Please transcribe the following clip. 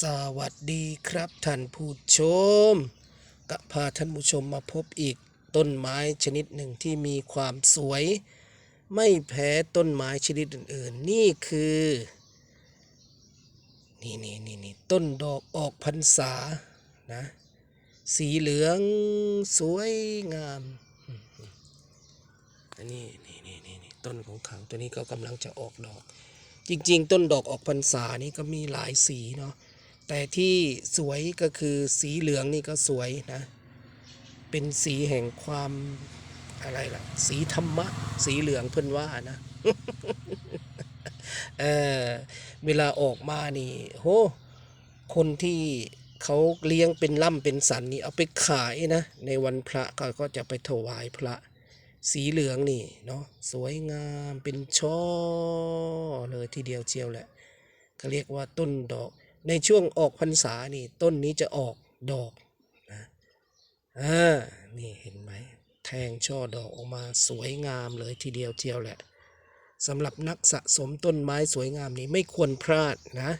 สวัสดีครับท่านผู้ชมก็พาท่านผู้ชมมาพบอีกต้นไม้ชนิดหนึ่งที่มีความสวย ไม่แพ้ต้นไม้ชนิดอื่นๆ นี่คือนี่นี่นี่นี่ต้นดอกออกพรรษานะสีเหลืองสวยงามอันนี้นี่นี่นี่นี่ต้นของเขาตัวนี้ก็กำลังจะออกดอก จริง ๆ ต้นดอกออกพรรษานี่ก็มีหลายสีเนาะ แต่ที่สวยก็คือสีเหลืองนี่ก็สวยนะ เป็นสีแห่งความอะไรล่ะ สีธรรมะ สีเหลืองเพื่นว่านะเออเวลาออกมานี่โหคนที่เขาเลี้ยงเป็นล่ำเป็นสันนี่เอาไปขายนะ ในวันพระก็ก็จะไปถวายพระ สีเหลืองนี่เนาะสวยงามเป็นช่อเลยทีเดียวเชียวแหละเขาเรียกว่าต้นดอก ในช่วงออกพรรษานี่ต้นนี้จะออกดอกนะอ่านี่เห็นไหมแทงช่อดอกออกมาสวยงามเลยทีเดียวเชียวแหละสำหรับนักสะสมต้นไม้สวยงามนี้ไม่ควรพลาดนะ